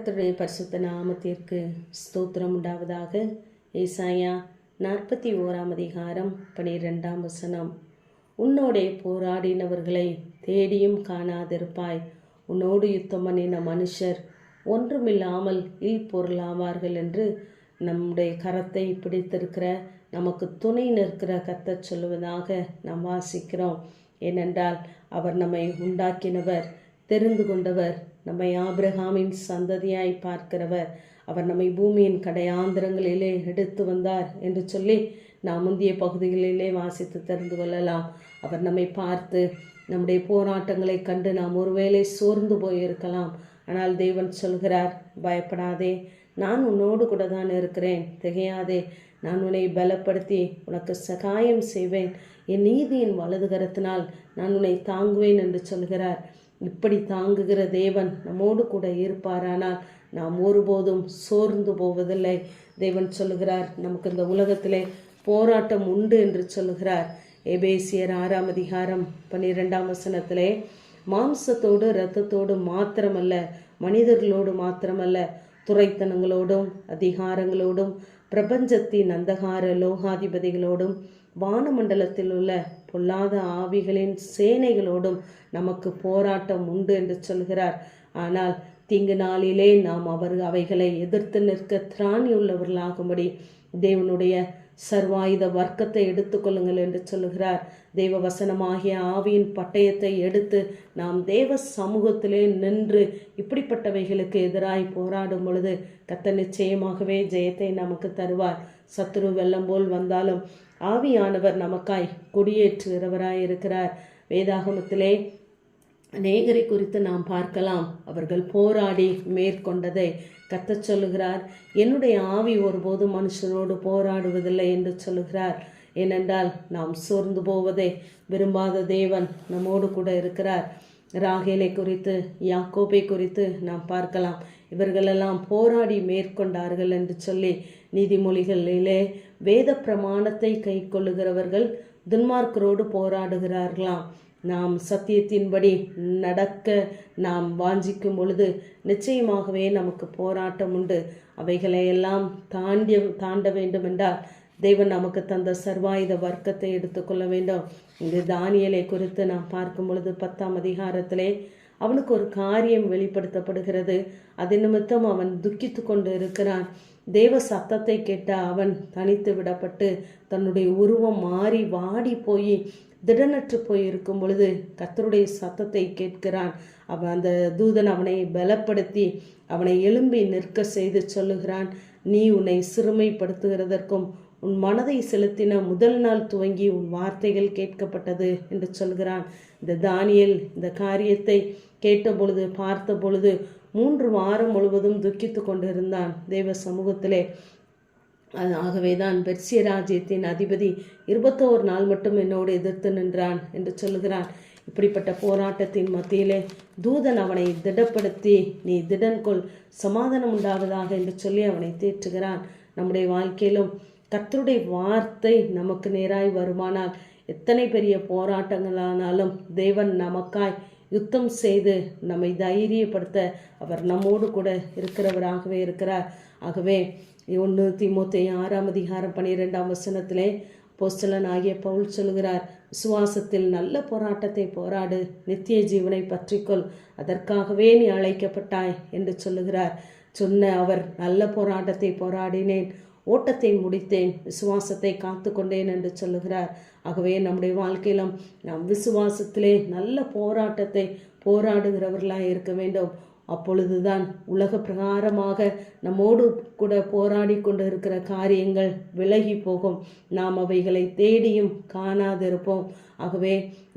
கர்த்தருடைய பரிசுத்த நாமத்திற்கு ஸ்தோத்திரம் உண்டாவதாக. ஏசாயா நாற்பத்தி ஓராம் அதிகாரம் பனிரெண்டாம் வசனம். உன்னோடே போராடினவர்களை தேடியும் காணாதிருப்பாய். உன்னோடு யுத்தம் பண்ணின மனுஷர் ஒன்றுமில்லாமல் இல் பொருளாவார்கள் என்று நம்முடைய கரத்தை பிடித்திருக்கிற நமக்கு துணை நிற்கிற கத்தை சொல்லுவதாக நாம் வாசிக்கிறோம். ஏனென்றால் அவர் நம்மை உண்டாக்கினவர் தெரிந்து கொண்டவர் நம்மை ஆபிரகாமின் சந்ததியாய் பார்க்கிறவர். அவர் நம்மை பூமியின் கடையாந்திரங்களிலே எடுத்து வந்தார் என்று சொல்லி நாம் முந்தைய பகுதிகளிலே வாசித்து தெரிந்து கொள்ளலாம். அவர் நம்மை பார்த்து நம்முடைய போராட்டங்களை கண்டு நாம் ஒருவேளை சோர்ந்து போயிருக்கலாம். ஆனால் தேவன் சொல்கிறார் பயப்படாதே நான் உன்னோடு கூட தான் இருக்கிறேன். திகையாதே நான் உன்னை பலப்படுத்தி உனக்கு சகாயம் செய்வேன். என் நீதியின் வலதுகரத்தினால் நான் உன்னை தாங்குவேன் என்று சொல்கிறார். இப்படி தாங்குகிற தேவன் நம்மோடு கூட இருப்பாரானால் நாம் ஒருபோதும் சோர்ந்து போவதில்லை. தேவன் சொல்லுகிறார் நமக்கு இந்த உலகத்திலே போராட்டம் உண்டு என்று சொல்லுகிறார். எபேசியர் ஆறாம் அதிகாரம் பன்னிரெண்டாம் வசனத்திலே மாம்சத்தோடு இரத்தத்தோடு மாத்திரமல்ல மனிதர்களோடு மாத்திரமல்ல துறைத்தனங்களோடும் அதிகாரங்களோடும் பிரபஞ்சத்தின் அந்தகார லோகாதிபதிகளோடும் வானமண்டலத்தில் உள்ள பொல்லாத ஆவிகளின் சேனைகளோடும் நமக்கு போராட்டம் உண்டு என்று சொல்கிறார். ஆனால் தீங்கு நாளிலே நாம் அவர் அவைகளை எதிர்த்து நிற்க திராணி உள்ளவர்களாகும்படி தேவனுடைய சர்வாயுத வர்க்கத்தை எடுத்துக்கொள்ளுங்கள் என்று சொல்லுகிறார். தெய்வ வசனமாகிய ஆவியின் பட்டயத்தை எடுத்து நாம் தேவ சமூகத்திலே நின்று இப்படிப்பட்டவைகளுக்கு எதிராய் போராடும் பொழுது கத்த நிச்சயமாகவே ஜெயத்தை நமக்கு தருவார். சத்துரு வெள்ளம் போல் வந்தாலும் ஆவியானவர் நமக்காய் குடியேற்றுகிறவராய் இருக்கிறார் வேதாகமத்திலே அநேகரை குறித்து நாம் பார்க்கலாம். அவர்கள் போராடி மேற்கொண்டதை கத்தச் சொல்லுகிறார். என்னுடைய ஆவி ஒருபோது மனுஷனோடு போராடுவதில்லை என்று சொல்லுகிறார். ஏனென்றால் நாம் சோர்ந்து போவதை விரும்பாத தேவன் நம்மோடு கூட இருக்கிறார். ராகேலை குறித்து யாக்கோபை குறித்து நாம் பார்க்கலாம். இவர்களெல்லாம் போராடி மேற்கொண்டார்கள் என்று சொல்லி நீதிமொழிகளிலே வேத பிரமாணத்தை கை கொள்ளுகிறவர்கள் துன்மார்க்கரோடு போராடுகிறார்களாம். நாம் சத்தியத்தின்படி நடக்க நாம் வாஞ்சிக்கும் பொழுது நிச்சயமாகவே நமக்கு போராட்டம் உண்டு. அவைகளையெல்லாம் தாண்டிய தாண்ட வேண்டும் என்றால் நமக்கு தந்த சர்வாயுத வர்க்கத்தை எடுத்துக்கொள்ள வேண்டும். இந்த தானியலை குறித்து நாம் பார்க்கும் பொழுது பத்தாம் அதிகாரத்திலே அவனுக்கு ஒரு காரியம் வெளிப்படுத்தப்படுகிறது. அது நிமித்தம் அவன் துக்கித்து கொண்டு இருக்கிறான். தேவ சத்தத்தை கேட்ட அவன் தனித்து விடப்பட்டு தன்னுடைய உருவம் மாறி வாடி போய் திடனற்று போயிருக்கும் பொழுது கத்தருடைய சத்தத்தை கேட்கிறான். அவன் அந்த தூதன் அவனை பலப்படுத்தி அவனை எழும்பி நிற்க செய்து சொல்லுகிறான் நீ உன்னை சிறுமைப்படுத்துகிறதற்கும் உன் மனதை செலுத்தின முதல் நாள் துவங்கி உன் வார்த்தைகள் கேட்கப்பட்டது என்று சொல்கிறான். இந்த தானியல் இந்த காரியத்தை கேட்ட பொழுது பார்த்த பொழுது மூன்று வாரம் முழுவதும் துக்கித்து கொண்டிருந்தான் தெய்வ சமூகத்திலே. ஆகவே தான் பெர்சிய ராஜ்யத்தின் அதிபதி இருபத்தோரு நாள் மட்டும் என்னோடு எதிர்த்து நின்றான் என்று சொல்லுகிறான். இப்படிப்பட்ட போராட்டத்தின் மத்தியிலே தூதன் அவனை திடப்படுத்தி நீ திடன்கொள் சமாதானம் உண்டாவதாக என்று சொல்லி அவனை தேற்றுகிறான். நம்முடைய வாழ்க்கையிலும் கத்தருடைய வார்த்தை நமக்கு நேராய் வருமானால் எத்தனை பெரிய போராட்டங்களானாலும் தேவன் நமக்காய் யுத்தம் செய்து நம்மை தைரியப்படுத்த அவர் நம்மோடு கூட இருக்கிறவராகவே இருக்கிறார். ஆகவே ஒன்று திமுத்தி ஆறாம் அதிகாரம் பனிரெண்டாம் வசனத்திலே போஸ்டலன் ஆகிய பவுல் சொல்கிறார் விசுவாசத்தில் நல்ல போராட்டத்தை போராடு நித்திய ஜீவனை பற்றிக்கொள் அதற்காகவே நீ அழைக்கப்பட்டாய் என்று சொல்லுகிறார். சொன்ன அவர் நல்ல போராட்டத்தை போராடினேன் ஓட்டத்தை முடித்தேன் விசுவாசத்தை காத்து கொண்டேன் என்று சொல்லுகிறார். ஆகவே நம்முடைய வாழ்க்கையிலும் நாம் விசுவாசத்திலே நல்ல போராட்டத்தை போராடுகிறவர்களாக இருக்க வேண்டும். அப்பொழுதுதான் உலக பிரகாரமாக நம்மோடு கூட போராடி கொண்டு இருக்கிற காரியங்கள் விலகி போகும். நாம் அவைகளை தேடியும் காணாதிருப்போம். ஆகவே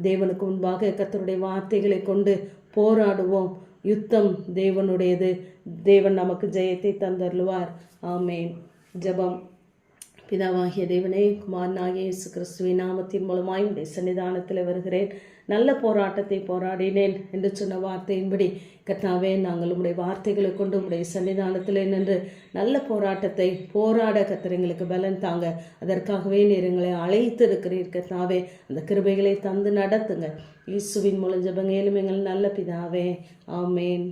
தேவனுக்கு முன்பாக கத்தருடைய வார்த்தைகளை கொண்டு போராடுவோம். யுத்தம் தேவனுடையது. தேவன் நமக்கு ஜெயத்தை தந்தருளுவார். ஆமேன். ஜபம். பிதாவாகிய தேவனே குமாரனாகிய இயேசு கிறிஸ்துவின் நாமத்தின் மூலமாய் உடைய சன்னிதானத்தில் வருகிறேன். நல்ல போராட்டத்தை போராடினேன் என்று சொன்ன வார்த்தையின்படி கர்த்தாவே நாங்கள் உடைய வார்த்தைகளை கொண்டு உடைய சன்னிதானத்தில் நின்று நல்ல போராட்டத்தை போராட கத்திரங்களுக்கு பலன் தாங்க. அதற்காகவே நீர் எங்களை அழைத்து இருக்கிறீர் கர்த்தாவே. அந்த கிருபைகளை தந்து நடத்துங்க இயேசுவின் மூலம் ஜபங்க எங்கள் நல்ல பிதாவே. ஆமேன்.